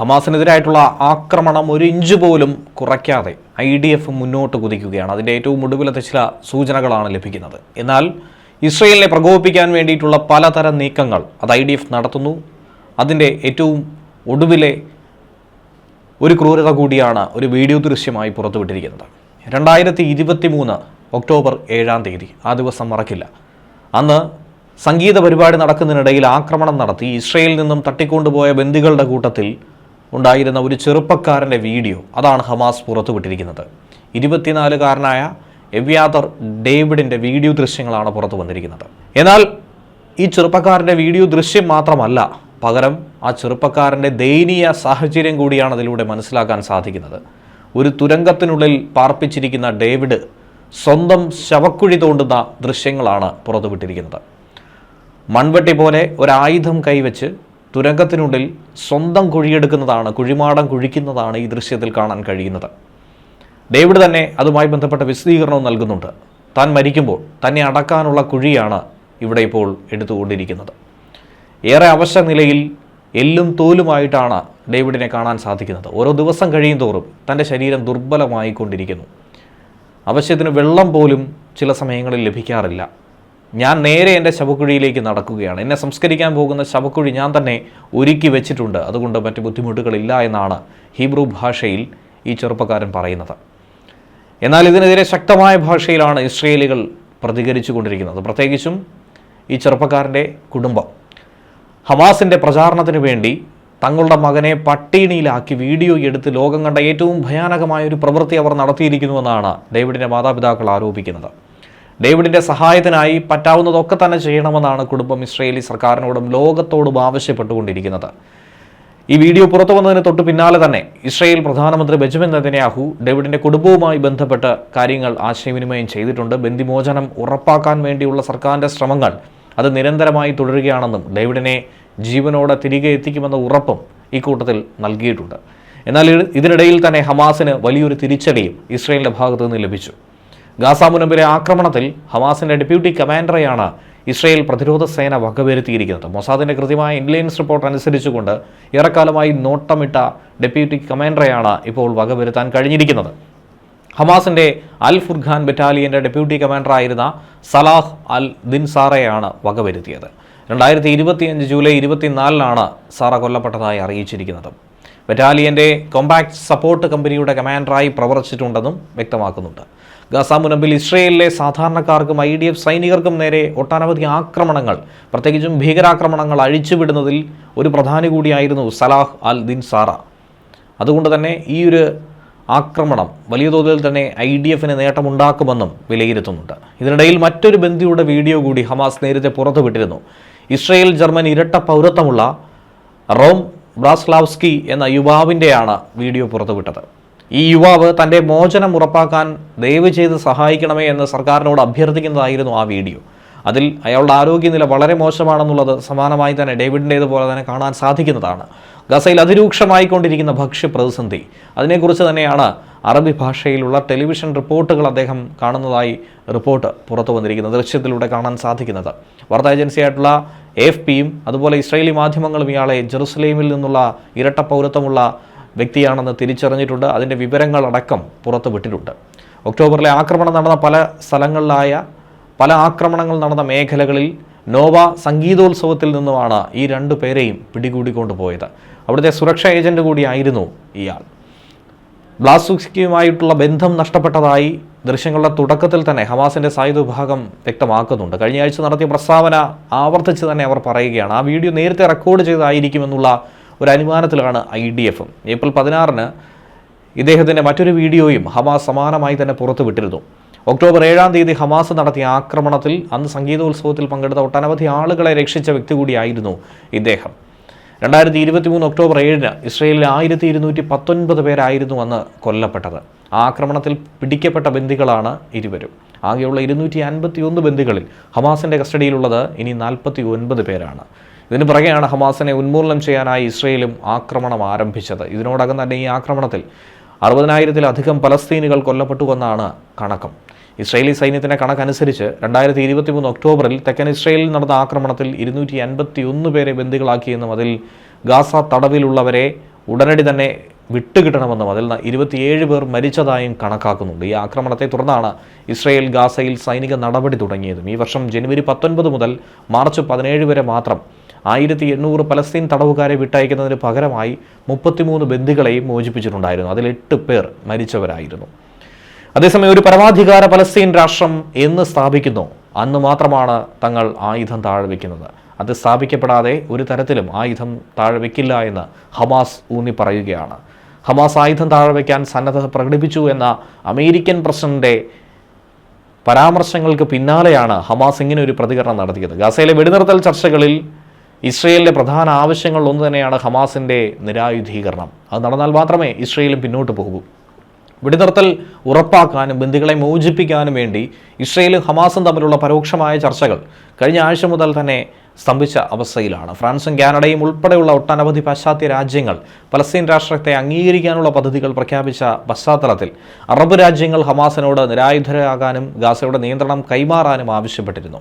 ഹമാസിനെതിരായിട്ടുള്ള ആക്രമണം ഒരു ഇഞ്ച് പോലും കുറയ്ക്കാതെ ഐ ഡി എഫ് മുന്നോട്ട് കുതിക്കുകയാണ്. അതിന്റെ ഏറ്റവും ഒടുവിലത്തെ ചില സൂചനകളാണ് ലഭിക്കുന്നത്. എന്നാൽ ഇസ്രയേലിനെ പ്രകോപിപ്പിക്കാൻ വേണ്ടിയിട്ടുള്ള പലതരം നീക്കങ്ങൾ അത് ഐ ഡി എഫ് നടത്തുന്നു. അതിന്റെ ഏറ്റവും ഒടുവിലെ ഒരു ക്രൂരത കൂടിയാണ് ഒരു വീഡിയോ ദൃശ്യമായി പുറത്തുവിട്ടിരിക്കുന്നത്. രണ്ടായിരത്തി ഇരുപത്തി മൂന്ന് ഒക്ടോബർ ഏഴാം തീയതി. ആ ദിവസം മറക്കില്ല. അന്ന് സംഗീത പരിപാടി നടക്കുന്നതിനിടയിൽ ആക്രമണം നടത്തി ഇസ്രയേലിൽ നിന്നും തട്ടിക്കൊണ്ടുപോയ ബന്ദികളുടെ കൂട്ടത്തിൽ ഉണ്ടായിരുന്ന ഒരു ചെറുപ്പക്കാരന്റെ വീഡിയോ അതാണ് ഹമാസ് പുറത്തുവിട്ടിരിക്കുന്നത്. ഇരുപത്തിനാലുകാരനായ എവ്യാദർ ഡേവിഡിന്റെ വീഡിയോ ദൃശ്യങ്ങളാണ് പുറത്തു വന്നിരിക്കുന്നത്. എന്നാൽ ഈ ചെറുപ്പക്കാരന്റെ വീഡിയോ ദൃശ്യം മാത്രമല്ല പകരം ആ ചെറുപ്പക്കാരന്റെ ദയനീയ സാഹചര്യം കൂടിയാണ് അതിലൂടെ മനസ്സിലാക്കാൻ സാധിക്കുന്നത്. ഒരു തുരങ്കത്തിനുള്ളിൽ പാർപ്പിച്ചിരിക്കുന്ന ഡേവിഡ് സ്വന്തം ശവക്കുഴി തോണ്ടുന്ന ദൃശ്യങ്ങളാണ് പുറത്തുവിട്ടിരിക്കുന്നത്. മൺവെട്ടി പോലെ ഒരായുധം കൈവച്ച് തുരങ്കത്തിനുള്ളിൽ സ്വന്തം കുഴിയെടുക്കുന്നതാണ് കുഴിമാടം കുഴിക്കുന്നതാണ് ഈ ദൃശ്യത്തിൽ കാണാൻ കഴിയുന്നത്. ഡേവിഡ് തന്നെ അതുമായി ബന്ധപ്പെട്ട വിശദീകരണവും നൽകുന്നുണ്ട്. താൻ മരിക്കുമ്പോൾ തന്നെ അടക്കാനുള്ള കുഴിയാണ് ഇവിടെ ഇപ്പോൾ എടുത്തുകൊണ്ടിരിക്കുന്നത്. ഏറെ അവശ നിലയിൽ എല്ലും തോലുമായിട്ടാണ് ഡേവിഡിനെ കാണാൻ സാധിക്കുന്നത്. ഓരോ ദിവസം കഴിയും തോറും തന്റെ ശരീരം ദുർബലമായിക്കൊണ്ടിരിക്കുന്നു. അവശ്യത്തിന് വെള്ളം പോലും ചില സമയങ്ങളിൽ ലഭിക്കാറില്ല. ഞാൻ നേരെ എന്റെ ശവക്കുഴിയിലേക്ക് നടക്കുകയാണ്. എന്നെ സംസ്കരിക്കാൻ പോകുന്ന ശവക്കുഴി ഞാൻ തന്നെ ഒരുക്കി വെച്ചിട്ടുണ്ട്. അതുകൊണ്ട് മറ്റ് ബുദ്ധിമുട്ടുകളില്ല എന്നാണ് ഹീബ്രു ഭാഷയിൽ ഈ ചെറുപ്പക്കാരൻ പറയുന്നത്. എന്നാൽ ഇതിനെതിരെ ശക്തമായ ഭാഷയിലാണ് ഇസ്രയേലികൾ പ്രതികരിച്ചു കൊണ്ടിരിക്കുന്നത്. പ്രത്യേകിച്ചും ഈ ചെറുപ്പക്കാരന്റെ കുടുംബം. ഹമാസിന്റെ പ്രചാരണത്തിന് വേണ്ടി തങ്ങളുടെ മകനെ പട്ടിണിയിലാക്കി വീഡിയോ എടുത്ത് ലോകം കണ്ട ഏറ്റവും ഭയാനകമായ ഒരു പ്രവൃത്തി അവർ നടത്തിയിരിക്കുന്നുവെന്നാണ് ഡേവിഡിന്റെ മാതാപിതാക്കൾ ആരോപിക്കുന്നത്. ഡേവിഡിന്റെ സഹായത്തിനായി പറ്റാവുന്നതൊക്കെ തന്നെ ചെയ്യണമെന്നാണ് കുടുംബം ഇസ്രയേലി സർക്കാരിനോടും ലോകത്തോടും ആവശ്യപ്പെട്ടുകൊണ്ടിരിക്കുന്നത്. ഈ വീഡിയോ പുറത്തു വന്നതിന് തൊട്ട് പിന്നാലെ തന്നെ ഇസ്രയേൽ പ്രധാനമന്ത്രി ബെഞ്ചമിൻ നെതന്യാഹു ഡേവിഡിന്റെ കുടുംബവുമായി ബന്ധപ്പെട്ട് കാര്യങ്ങൾ ആശയവിനിമയം ചെയ്തിട്ടുണ്ട്. ബന്ധിമോചനം ഉറപ്പാക്കാൻ വേണ്ടിയുള്ള സർക്കാരിന്റെ ശ്രമങ്ങൾ അത് നിരന്തരമായി തുടരുകയാണെന്നും ഡേവിഡിനെ ജീവനോടെ തിരികെ എത്തിക്കുമെന്ന ഉറപ്പും ഇക്കൂട്ടത്തിൽ കൂട്ടത്തിൽ നൽകിയിട്ടുണ്ട്. എന്നാൽ ഇതിനിടയിൽ തന്നെ ഹമാസിന് വലിയൊരു തിരിച്ചടിയും ഇസ്രയേലിന്റെ ഭാഗത്തു നിന്ന് ലഭിച്ചു. ഗാസ മുനമ്പിലെ ആക്രമണത്തിൽ ഹമാസിന്റെ ഡെപ്യൂട്ടി കമാൻഡറെയാണ് ഇസ്രയേൽ പ്രതിരോധ സേന വകവരുത്തിയിരിക്കുന്നത്. മൊസാദിന്റെ കൃത്യമായ ഇൻലൈൻസ് റിപ്പോർട്ട് അനുസരിച്ചുകൊണ്ട് ഏറെക്കാലമായി നോട്ടമിട്ട ഡെപ്യൂട്ടി കമാൻഡറെയാണ് ഇപ്പോൾ വകവരുത്താൻ കഴിഞ്ഞിരിക്കുന്നത്. ഹമാസിന്റെ അൽ ഫുർഖാൻ ബറ്റാലിയന്റെ ഡെപ്യൂട്ടി കമാൻഡറായിരുന്ന സലാഹ് അൽ ദിൻസാറയാണ് വകവരുത്തിയത്. രണ്ടായിരത്തി ഇരുപത്തിയഞ്ച് ജൂലൈ ഇരുപത്തിനാലിനാണ് സാറ കൊല്ലപ്പെട്ടതായി അറിയിച്ചിരിക്കുന്നത്. ബറ്റാലിയന്റെ കോമ്പാക്ട് സപ്പോർട്ട് കമ്പനിയുടെ കമാൻഡറായി പ്രവർത്തിച്ചിട്ടുണ്ടെന്നും വ്യക്തമാക്കുന്നുണ്ട്. ഗസ മുനമ്പിൽ ഇസ്രയേലിലെ സാധാരണക്കാർക്കും ഐ ഡി എഫ് സൈനികർക്കും നേരെ ഒട്ടനവധി ആക്രമണങ്ങൾ പ്രത്യേകിച്ചും ഭീകരാക്രമണങ്ങൾ അഴിച്ചുവിടുന്നതിൽ ഒരു പ്രധാനി കൂടിയായിരുന്നു സലാഹ് അൽ ദിൻ സാറ. അതുകൊണ്ട് തന്നെ ഈ ഒരു ആക്രമണം വലിയ തോതിൽ തന്നെ ഐ ഡി എഫിന് നേട്ടമുണ്ടാക്കുമെന്നും വിലയിരുത്തുന്നുണ്ട്. ഇതിനിടയിൽ മറ്റൊരു ബന്ധിയുടെ വീഡിയോ കൂടി ഹമാസ് നേരത്തെ പുറത്തുവിട്ടിരുന്നു. ഇസ്രയേൽ ജർമ്മൻ ഇരട്ട പൗരത്വമുള്ള റോം ബ്രാസ്ലാവ്സ്കി എന്ന യുവാവിന്റെയാണ് വീഡിയോ പുറത്തുവിട്ടത്. ഈ യുവാവ് തന്റെ മോചനം ഉറപ്പാക്കാൻ ദയവ് ചെയ്ത് സഹായിക്കണമേ എന്ന് സർക്കാരിനോട് അഭ്യർത്ഥിക്കുന്നതായിരുന്നു ആ വീഡിയോ. അതിൽ അയാളുടെ ആരോഗ്യനില വളരെ മോശമാണെന്നുള്ളത് സമാനമായി തന്നെ ഡേവിഡിന്റേതുപോലെ തന്നെ കാണാൻ സാധിക്കുന്നതാണ്. ഗസയിൽ അതിരൂക്ഷമായിക്കൊണ്ടിരിക്കുന്ന ഭക്ഷ്യ പ്രതിസന്ധി അതിനെക്കുറിച്ച് തന്നെയാണ് അറബി ഭാഷയിലുള്ള ടെലിവിഷൻ റിപ്പോർട്ടുകൾ അദ്ദേഹം കാണുന്നതായി റിപ്പോർട്ട് പുറത്തു വന്നിരിക്കുന്നത് ദൃശ്യത്തിലൂടെ കാണാൻ സാധിക്കുന്നത്. വാർത്താ ഏജൻസിയായിട്ടുള്ള എഫ് പിയും അതുപോലെ ഇസ്രായേലി മാധ്യമങ്ങളും ഇയാളെ ജെറുസലേമിൽ നിന്നുള്ള ഇരട്ട പൗരത്വമുള്ള വ്യക്തിയാണെന്ന് തിരിച്ചറിഞ്ഞിട്ടുണ്ട്. അതിന്റെ വിവരങ്ങളടക്കം പുറത്തു വിട്ടിട്ടുണ്ട്. ഒക്ടോബറിലെ ആക്രമണം നടന്ന പല സ്ഥലങ്ങളിലായ പല ആക്രമണങ്ങൾ നടന്ന മേഖലകളിൽ നോവ സംഗീതോത്സവത്തിൽ നിന്നുമാണ് ഈ രണ്ടു പേരെയും പിടികൂടിക്കൊണ്ടുപോയത്. അവിടുത്തെ സുരക്ഷാ ഏജന്റ് കൂടിയായിരുന്നു ഇയാൾ. ബ്ലാസുസ്കിയുമായിട്ടുള്ള ബന്ധം നഷ്ടപ്പെട്ടതായി ദൃശ്യങ്ങളുടെ തുടക്കത്തിൽ തന്നെ ഹമാസിന്റെ സായുധ വിഭാഗം വ്യക്തമാക്കുന്നുണ്ട്. കഴിഞ്ഞ ആഴ്ച നടത്തിയ പ്രസ്താവന ആവർത്തിച്ച് തന്നെ അവർ പറയുകയാണ് ആ വീഡിയോ നേരത്തെ റെക്കോർഡ് ചെയ്തായിരിക്കുമെന്നുള്ള ഒരു അനുമാനത്തിലാണ് ഐ ഡി എഫും ഏപ്രിൽ പതിനാറിന് ഇദ്ദേഹത്തിന്റെ മറ്റൊരു വീഡിയോയും ഹമാസ് സമാനമായി തന്നെ പുറത്തുവിട്ടിരുന്നു. ഒക്ടോബർ ഏഴാം തീയതി ഹമാസ് നടത്തിയ ആക്രമണത്തിൽ അന്ന് സംഗീതോത്സവത്തിൽ പങ്കെടുത്ത ഒട്ടനവധി ആളുകളെ രക്ഷിച്ച വ്യക്തി കൂടിയായിരുന്നു ഇദ്ദേഹം. രണ്ടായിരത്തി ഇരുപത്തി മൂന്ന് ഒക്ടോബർ ഏഴിന് ഇസ്രയേലിൽ ആയിരത്തി ഇരുന്നൂറ്റി പത്തൊൻപത് പേരായിരുന്നു അന്ന് കൊല്ലപ്പെട്ടത്. ആക്രമണത്തിൽ പിടിക്കപ്പെട്ട ബന്ദികളാണ് ഇരുവരും. ആകെയുള്ള ഇരുന്നൂറ്റി അൻപത്തി ഒന്ന് ബന്ദികളിൽ ഹമാസിന്റെ കസ്റ്റഡിയിലുള്ളത് ഇനി നാൽപ്പത്തി ഒൻപത് പേരാണ്. ഇതിന് പുറകെയാണ് ഹമാസിനെ ഉന്മൂലനം ചെയ്യാനായി ഇസ്രയേലും ആക്രമണം ആരംഭിച്ചത്. ഇതിനോടകം തന്നെ ഈ ആക്രമണത്തിൽ അറുപതിനായിരത്തിലധികം പലസ്തീനുകൾ കൊല്ലപ്പെട്ടുവെന്നാണ് കണക്കം. ഇസ്രയേലി സൈന്യത്തിന്റെ കണക്കനുസരിച്ച് രണ്ടായിരത്തി ഇരുപത്തി മൂന്ന് ഒക്ടോബറിൽ തെക്കൻ ഇസ്രയേലിൽ നടന്ന ആക്രമണത്തിൽ ഇരുന്നൂറ്റി അൻപത്തി ഒന്ന് പേരെ ബന്ദികളാക്കിയെന്നും അതിൽ ഗാസ തടവിലുള്ളവരെ ഉടനടി തന്നെ വിട്ടുകിട്ടണമെന്നും അതിൽ ഇരുപത്തിയേഴ് പേർ മരിച്ചതായും കണക്കാക്കുന്നുണ്ട്. ഈ ആക്രമണത്തെ തുടർന്നാണ് ഇസ്രയേൽ ഗാസയിൽ സൈനിക നടപടി തുടങ്ങിയതും. ഈ വർഷം ജനുവരി പത്തൊൻപത് മുതൽ മാർച്ച് പതിനേഴ് വരെ മാത്രം ആയിരത്തി എണ്ണൂറ് പലസ്തീൻ തടവുകാരെ വിട്ടയക്കുന്നതിന് പകരമായി മുപ്പത്തിമൂന്ന് ബന്ദികളെയും മോചിപ്പിച്ചിട്ടുണ്ടായിരുന്നു. അതിൽ എട്ട് പേർ മരിച്ചവരായിരുന്നു. അതേസമയം ഒരു പരമാധികാര പലസ്തീൻ രാഷ്ട്രം എന്ന് സ്ഥാപിക്കുന്നു. അന്ന് മാത്രമാണ് തങ്ങൾ ആയുധം താഴെ വയ്ക്കുന്നത് അത് സ്ഥാപിക്കപ്പെടാതെ ഒരു തരത്തിലും ആയുധം താഴെ വയ്ക്കില്ല എന്ന് ഹമാസ് ഊന്നി പറയുകയാണ്. ഹമാസ് ആയുധം താഴെ വയ്ക്കാൻ സന്നദ്ധത പ്രകടിപ്പിച്ചു എന്ന അമേരിക്കൻ പ്രസിഡന്റിന്റെ പരാമർശങ്ങൾക്ക് പിന്നാലെയാണ് ഹമാസ് ഇങ്ങനെ ഒരു പ്രതികരണം നടത്തിയത്. ഗസയിലെ വെടിനിർത്തൽ ചർച്ചകളിൽ ഇസ്രയേലിന്റെ പ്രധാന ആവശ്യങ്ങളിൽ ഒന്ന് തന്നെയാണ് ഹമാസിന്റെ നിരായുധീകരണം. അത് നടന്നാൽ മാത്രമേ ഇസ്രയേലും പിന്നോട്ട് പോകൂ വെടിനിർത്തൽ ഉറപ്പാക്കാനും ബന്ദികളെ മോചിപ്പിക്കാനും വേണ്ടി ഇസ്രയേലും ഹമാസും തമ്മിലുള്ള പരോക്ഷമായ ചർച്ചകൾ കഴിഞ്ഞ ആഴ്ച മുതൽ തന്നെ സ്തംഭിച്ച അവസ്ഥയിലാണ്. ഫ്രാൻസും കാനഡയും ഉൾപ്പെടെയുള്ള ഒട്ടനവധി പാശ്ചാത്യ രാജ്യങ്ങൾ പലസ്തീൻ രാഷ്ട്രത്തെ അംഗീകരിക്കാനുള്ള പദ്ധതികൾ പ്രഖ്യാപിച്ച പശ്ചാത്തലത്തിൽ അറബ് രാജ്യങ്ങൾ ഹമാസിനോട് നിരായുധരാകാനും ഗാസയുടെ നിയന്ത്രണം കൈമാറാനും ആവശ്യപ്പെട്ടിരുന്നു.